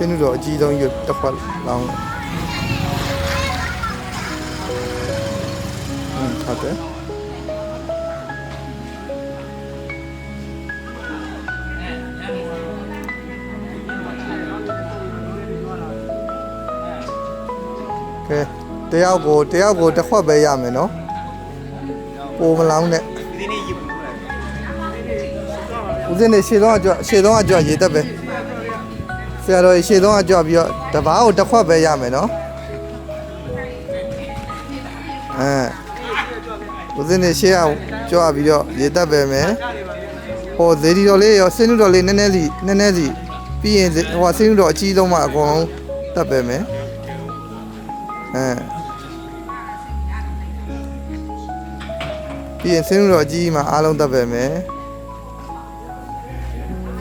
ဒီဒီစင်းနုတော်အကြီးဆုံးရွတ်တစ်ခွက်လောင်းอืมဟုတ်တယ်ကဲတယောက်ကိုတယောက်ကိုတစ်ခွက်ပဲရမယ်နော်ပိုမလောင်းနဲ့ဒီနေ့ယူဘူးလားဦးစင်းနေရှေ့တော့အကြွရှေ့တော့အကြွရေတက်ပဲဆ ရာတော်ရှေ့တော့အကြွပြီးတော့တပားကိုတစ်ခွက်ပဲရမယ်နော်အဲဦးစင်းနေရှေ့ကကြွပြီးတော့ရေတက်ပဲမယ်ဟိုဇေဒီတော်လေးရောစင်းနုတော်လေးနည်းနည်းစီနည်းနည်းစီပြီးရင်ဟိုစင်းနုတော်အကြီးဆုံးမှအကုန်လုံးတက်ပဲမယ်အဲပြီးရင်စင်းနုတော်အကြီးမှအားလုံးတက်ပဲမယ်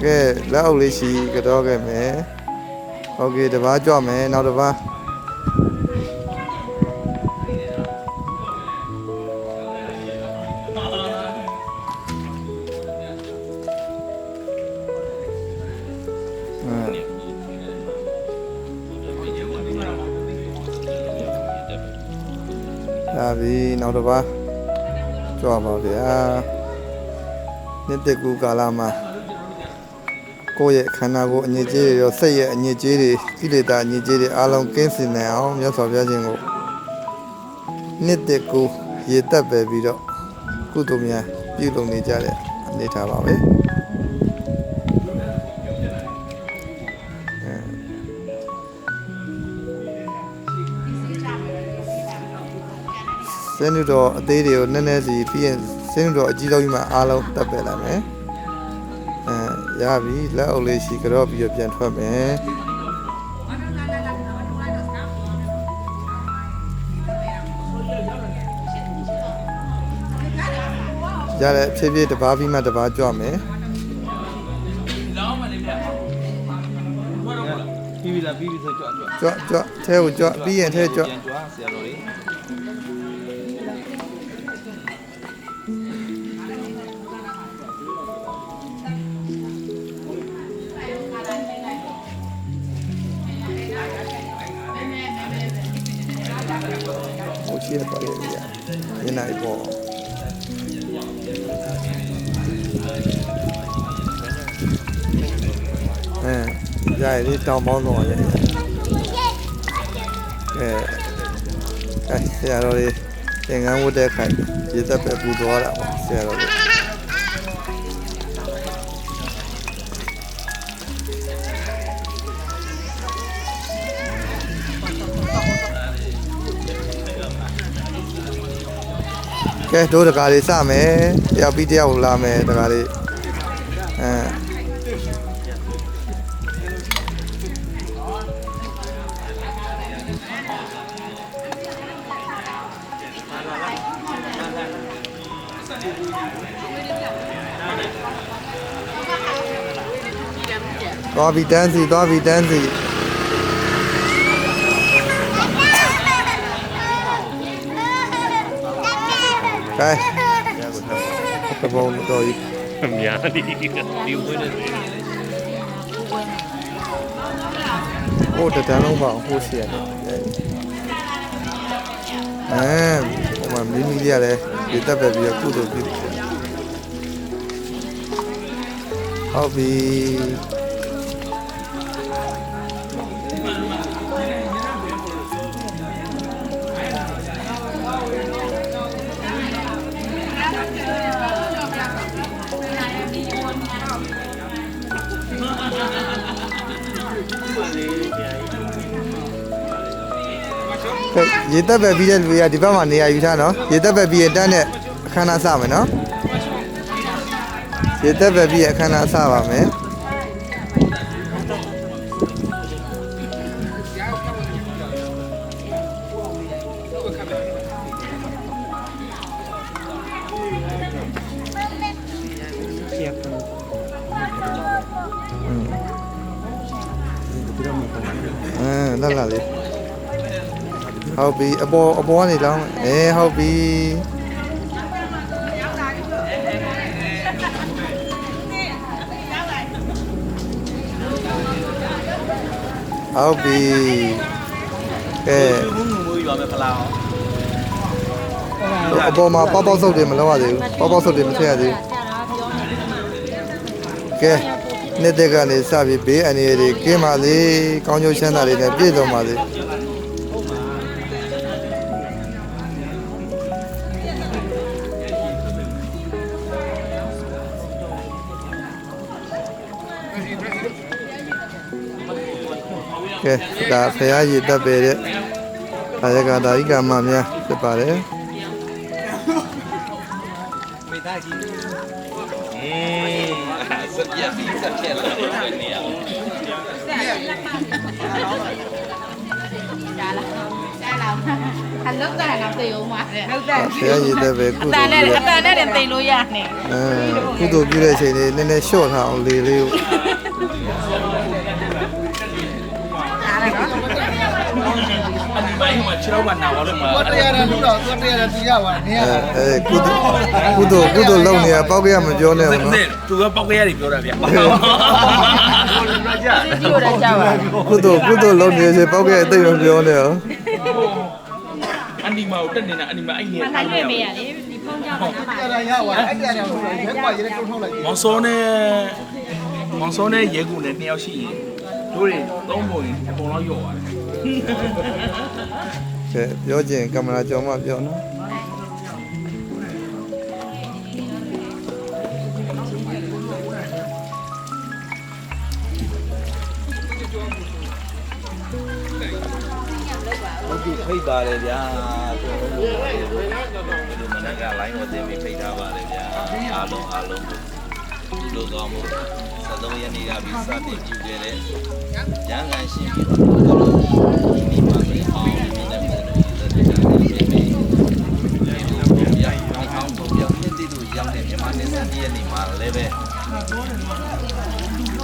ကဲလက်အုပ်လေးရှိကတော့ခဲ့မယ် โอเคတပားကြွမယ်နောက်တပားဒါပြီနောက်တစ်ပါးကြွပါဗျာနှစ်သက်ကူကာလမှာ ကိုယ့်ရဲ့ခန္ဓာကိုယ်အညစ်အကြေးတွေရောစိတ်ရဲ့အညစ်အကြေးတွေကိလေသာအညစ်အကြေးတွေအလုံးကင်းစင်နိုင်အောင်မြတ်စွာဘုရားရှင်ကိုနှစ်သက်ကူရေတက်ပဲပြီးတော့ကုသိုလ်များပြုလုပ်နေကြတဲ့အနေထားပါပဲစင်းနုတော်အသေးတွေကိုနည်းနည်းစီပြီးရင်စင်းနုတော်အကြီးဆုံးကြီးမှအားလုံးတက်ပဲလိုက်မယ်အဲ ရပြီလက်အုပ်လေးရှိကြတော့ပြီးတော့ပြန်ထွက်မယ်ရတဲ့ဖြည်းဖြည်းတစ်ပါးပြီးမှတစ်ပါးကြွမယ်ပြီးပြီလားပြီးပြီဆိုကြွကြွကြွကြွထဲကိုကြွပြီးရင်ထဲကြွပြန်ကြွဆရာတော်လေး ရရလေးတောင်ပေါင်းတော့ရအဲအဲဆရာတော်လေးသင်္ကန်းဝတ်တဲ့ခိုင်ရေသက်ပဲပူသွားတာပေါ့ဆရာတော်လေးကဲတို့တကားလေးစမယ်တယောက်ပြီးတယောက်လာမယ်တကားလေးအဲ သွားပြီတန်းစီသွားပြီတန်းစီကဲဘဘုံတော့ဤများ ဟိုတတန်းလုံးပါဟိုရှိရတယ်အဲဟိုမှာမီမီလေးရတယ်ဒီတက်ပဲပြီးတော့ကုသိုလ်ပြုဟုတ်ပြီ ရေတက်ပဲပြီးတဲ့လူတွေကဒီဘက်မှာနေရာယူထားနော်ရေတက်ပဲပြီးရင်တန်းနဲ့အခမ်းအနားစမယ်နော်ရေတက်ပဲပြီးရင်အခမ်းအနားစပါမယ်အဲလာလာလေး ဟုတ်ပြီအပေါ်အပေါ်ကနေလောင်းအဲဟုတ်ပြီဟုတ်ပြီကဲဘုံငုံမိုးရွာမဲ့ဖလားအောင်အပေါ်မှာပေါက်ပေါက်ဆုပ်တွေမလောက်ရသေးဘူးပေါက်ပေါက်ဆုပ်တွေမထည့်ရသေးဘူးကဲနေ့တက်ကနေစပြီးဘေးအန္တရာယ်တွေကင်းပါစေကောင်းကျိုးချမ်းသာတွေနဲ့ပြည့်စုံပါစေ ကဲဒါဖရာရည်တက်ပေတဲ့အာရကဒါဤကမများဖြစ်ပါတယ်မိသားကြီးอืมစက်ပြပြီးစက်ပြလာတယ်နေရာအလုတ်တာကသိအောင်ပါတဲ့ဟုတ်တယ်ဆရာရည်တဲ့ပဲကုအသိုတလ်န်နဲ့ပြုအတဲ့တန်နဲ့တင်သိလို့ရနေအဲကုသိုလ်ပြုတဲ့အချိန်လေးနည်းနည်းလျှော့ထားအောင်လေလေးကို တိုင်းဟိုမှာခြေထောက်မှာနာသွားလို့မှာတော့တရားတယ်လူတော့သူတရားတယ်သူရပါနေရတာအဲကုသိုလ်ကုသိုလ်ကုသိုလ်လုပ်နေရပေါက်ကရမပြောနဲ့ဘူးနော်သူကပေါက်ကရတယ်ပြောတာဗျာကုသိုလ်ကုသိုလ်လုပ်နေစေပေါက်ကရအသိမပြောနဲ့ဟောအန်ဒီမာကိုတက်နေတာအန်ဒီမာအဲ့နေရာတွေ့မေးရလေဒီဖုန်းကြောင့်ပါတရားရပါအဲ့တရားတယ်ဘယ်ကွာရဲတုံးထုတ်လိုက်မော်စောနဲ့မော်စောနဲ့ရဲကူနဲ့နှစ်ယောက်ရှိရင်တို့တွေသုံးပုံရင်အကုန်လုံးယော့ပါတယ် ကဲပြောချင်ကင်မရာကြော်မှပြောနော်ဟုတ်ပြီဖိတ်ပါတယ်ဗျာကျွန်တော်တို့ဒီမနက်က line ကိုတင်ပြီးဖိတ်ထားပါတယ်ဗျာအားလုံးအားလုံးဒီလိုကောင်းမှု 73ရက်နေ့ကပြီးစတင်ပြုခဲ့တဲ့ရန်ကန်ရှင်ပြီးတော့ဒီနေ့မှာပဲအောင်ဒီနေ့နဲ့ဆက်တဲ့ကြတဲ့ပြေးပြီးရိုက်အောင်အောင်ပုံပြနှစ်တိတို့ရောက်တဲ့မြန်မာနိုင်ငံစံရက်နေ့မှာလည်းပဲ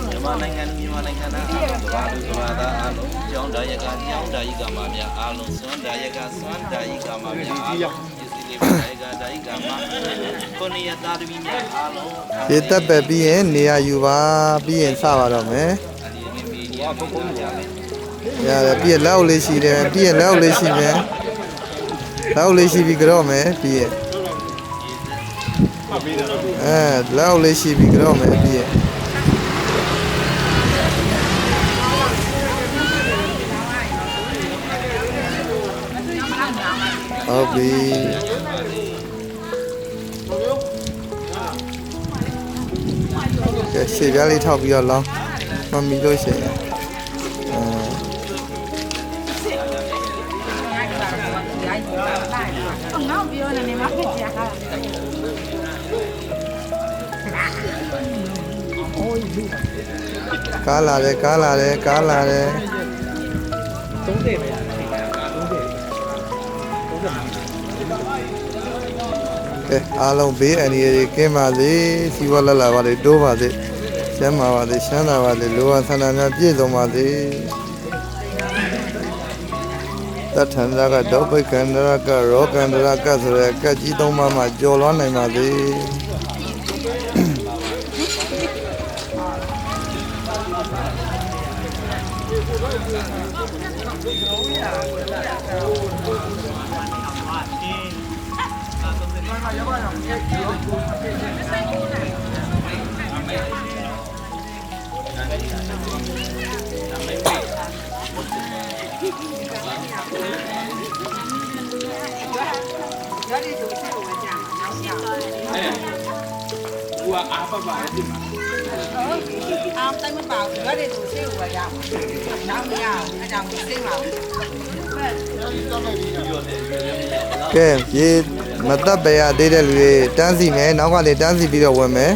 မြန်မာနိုင်ငံမြန်မာနိုင်ငံသားအားလုံးကဘာလို့ကဘာသာအားလုံးကြောင်းဒါယကကြောင်းဒါယကမှာများအားလုံးစွမ်းဒါယကစွမ်းဒါယကမှာများအားလုံးဒီစီလေးဒါယကဒါယကမှာ ကိုနေရတာသမီးများအားလုံးရေတက်ပဲပြီးရင်နေရာယူပါပြီးရင်စပါတော့မယ်အဒီငယ်မီဒီယာပုဂ္ဂိုလ်များလည်းရတယ်ပြီးရင်လက်အုပ်လေးရှိတယ်ပြီးရင်လက်အုပ်လေးရှိမယ်လက်အုပ်လေးရှိပြီးကြော့မယ်ပြီးရင်အဲလက်အုပ်လေးရှိပြီးကြော့မယ်ပြီးရင်ဟုတ်ပြီ ကဲရှေ့ပြားလေးထောက်ပြီးတော့လောင်းမမီလို့ရှိရင်အဲငေါ့ပြောနေနေမှာဖြစ်ကြတာကားလာတယ်ကားလာတယ်ကားလာတယ်30ပဲ 30ကဲအားလုံးဘေးအန္တရာယ်တွေကင်းပါစေစီဝါလက်လာပါလေတိုးပါစေချမ်းသာပါစေချမ်းသာပါစေလောကဆန္ဒများပြည့်စုံပါစေတထန္တရာကဒုဗ္ဗကန္တရာကရောကန္တရာကဆိုရဲကက်ကြီးသုံးပါးမှာကြော်လွှမ်းနိုင်ပါစေ ဟိုကအားပတ်ပါတယ်ဒီမှာအောင်တိုင်းမပါဘူးငါတွေဆိုဆေးကိုပဲရအောင်။နောက် မတက်ပဲရသေးတဲ့လူတွေတန်းစီမယ်နောက်ကလည်းတန်းစီပြီးတော့ဝင်မယ်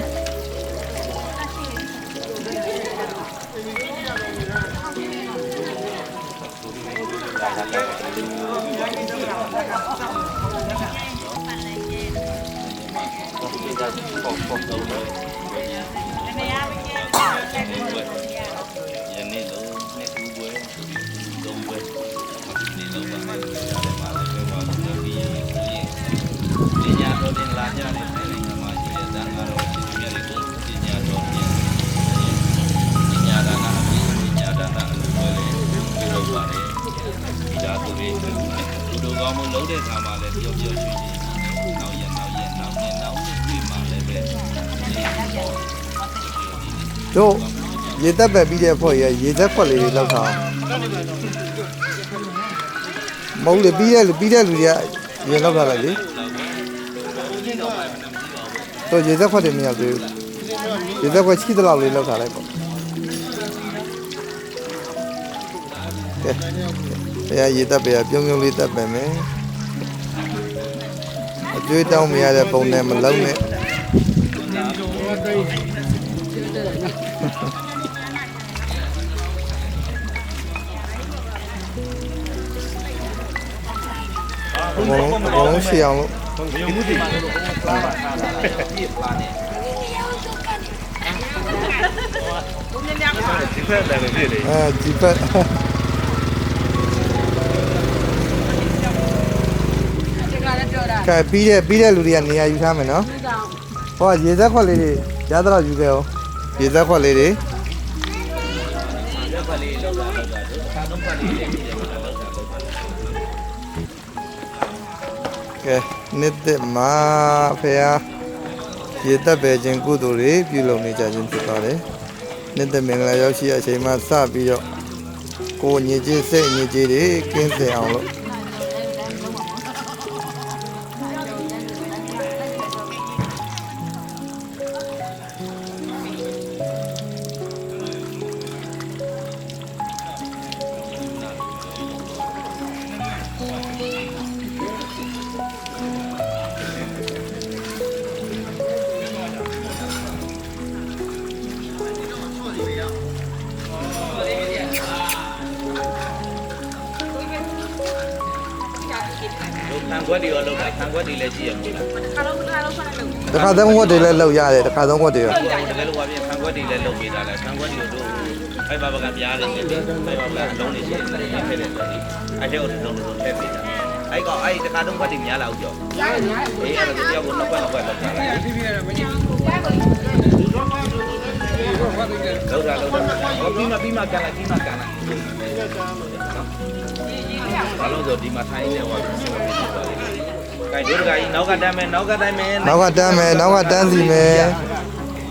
ယနေ့လုံးနှစ်ဦးပွဲသုံးပွဲဒီလိုပါ တို့ရေသက်ပဲပြီးတဲ့ဖို့ရရေသက်ခွက်လေးတွေလောက်ထားမဟုတ်လေပြီးတဲ့လူပြီးတဲ့လူတွေကရေလောက်ထားလိုက်လေတို့ရေသက်ခွက်တွေမရသေးဘူးရေသက်ခွက်ရှိသလောက်လေးလောက်ထားလိုက်ပေါ့ကဲတရားရေသက်ပဲပြုံးပြုံးလေးသက်ပဲမယ်အကျွေးတောင်းမရတဲ့ပုံနဲ့မလုံးနဲ့ အကုန်လုံးအကုန်လုံးရှေ့အောင်လို့ပြည့်ပလာနဲ့ဒီဖက်လည်းဖြစ်လေအဲဒီဘက်ဒီကလည်းပြောတာကဲပြီးတဲ့ပြီးတဲ့လူတွေကနေရာယူထားမယ်နော်ဟောရေသက်ခွက်လေးတွေရသတော့ယူခဲ့အောင် ရေသက်ခွက်လေးတွေရက်ခွက်လေးလောက်တာလောက်တာတို့အခါတော့ခွက်လေးလေးပြည့်မှာလောက်တာလောက်တာကဲနှစ်သက်မှာဖေဟာရေသက်ပဲခြင်းကုသိုလ်တွေပြုလုပ်နေကြခြင်းဖြစ်ပါတယ်နှစ်သက်မင်္ဂလာရောက်ရှိတဲ့အချိန်မှစပြီးတော့ကိုယ်ညစ်ကြေးစိတ်ညစ်ကြေးတွေကင်းစင်အောင်လို့ တာခံခွက်တွေလည်းကြည့်ရမို့လားခါလုံးခါလုံးခါလုံးတစ်ခါသုံးခွက်တွေလည်းလောက်ရတယ်တစ်ခါသုံးခွက်တွေရောတကယ်လို့ပါပြင်ခံခွက်တွေလည်းလုပ်ပေးတာလားခံခွက်တွေတို့ဖိုက်ဘာဘကပြားနေတယ်ဖိုက်ဘာဘကအလုံးနေရှိတယ်ဖက်တယ်ဆိုပြီးအဲ့ဒါကိုတော့တော့ထည့်ပေးတာအဲ့ကောအဲ့တခါတော့ခွက်တွေများလာအောင်ကြောများများအေးအဲ့ဒါတရားကိုနှစ်ခွက်နှစ်ခွက်လောက်တာလောက်တာလောက်တာဟောပြီးမှပြီးမှကန်လိုက်ပြီးမှကန်လိုက်ဘာလို့ဆိုဒီမှာထိုင်းနေဟော ဆိုပြီးပါလေကဲဒုရကကြီးနောက်ကတမ်းမယ်နောက်ကတမ်းမယ်နောက်ကတန်းမယ်နောက်ကတန်းစီမယ်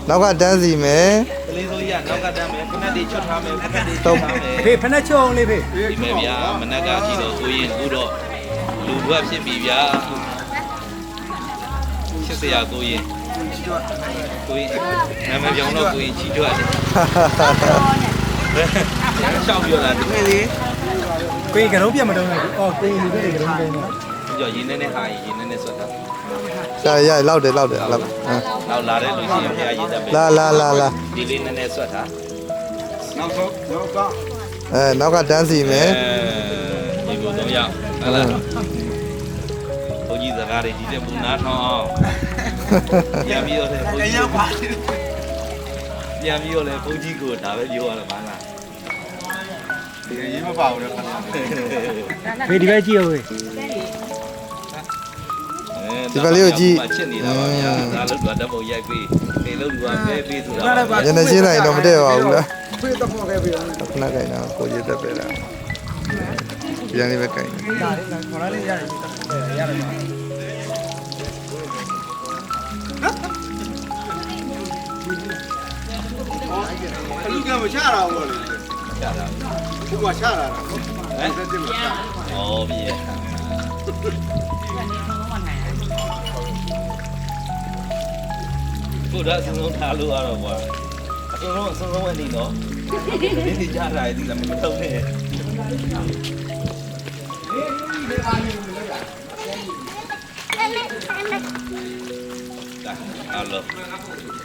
နောက်ကတန်းစီမယ်ကလေးစိုးကြီးကနောက်ကတမ်းမယ်ခဏတည်းချွတ်ထားမယ်ခဏတည်းချွတော့တ်ထားမယ်ဖေဖက်နဲ့ချုံလေးဖေဒီမဲ့ဗျာမနက်ကကြည့်တော့ကိုရင်ကိုတော့လူဘွက်ဖြစ်ပြီဗျာချစ်စရာကိုရင်ကိုရင်နာမည်ပြောင်းတော့ကိုရင်ချီကြွတယ်ရှောက်ပြောတာတကယ်လေကိုရင်ကလုံးပြတ်မတော့ဘူးအော်ကိုရင်လူတွေကလုံးပြင်းတော့ ကြော်ရင်နေနေဟာရင်နေနေဆွတ်တာရှာရရလောက်တယ်လောက်တယ်လောက်ဟမ်နောက်လာတဲ့လူရှိရင်ဖရားရေးတတ်ပဲလာလာလာလာဒီလေးနေနေဆွတ်တာနောက်ဆုံးနောက်ကအဲနောက်ကတန်းစီမယ်ဒီလိုတော့ရဟုတ်လားဘုန်းကြီးစကားတွေဒီတဲ့ဘုနာထောင်းအောင်ပြန်ပြီးတော့လေဘုန်းကြီးပါပြန်ပြီးတော့လေဘုန်းကြီးကိုဒါပဲပြောရတာမလားဒီရေးမပါဘူးလေခဏဖေဒီဘက်ကြည့်အောင်ဝေး ဒီဘက်လေးကိုကြည့်ချစ်နေတာပါဗျာဒါလို့တော့ဓာတ်ပုံရိုက်ပြီးနေလို့လူကပဲပြီးဆိုတာပါညနေရှင်းလိုက်တော့မတည့်ပါဘူးလားဖေတော့ဖော်ခဲ့ပြီလားခဏခိုင်တော့ကိုရသက်ပဲလားပြန်လေးပဲခိုင်ဒါလေးခေါ်လာလေးရတယ်ရတယ်လူကမချတာဘူးလေချတာဘုကချတာလားဟမ်ဆက်တင်မှာဩပြီ ကိုဒါစုံလုံးထားလို့ရတော့ကွာအစုံလုံးအစုံလုံးအနေနော်ဒီဒီကြားလာဒီကမထုံးနဲ့ဒါအလော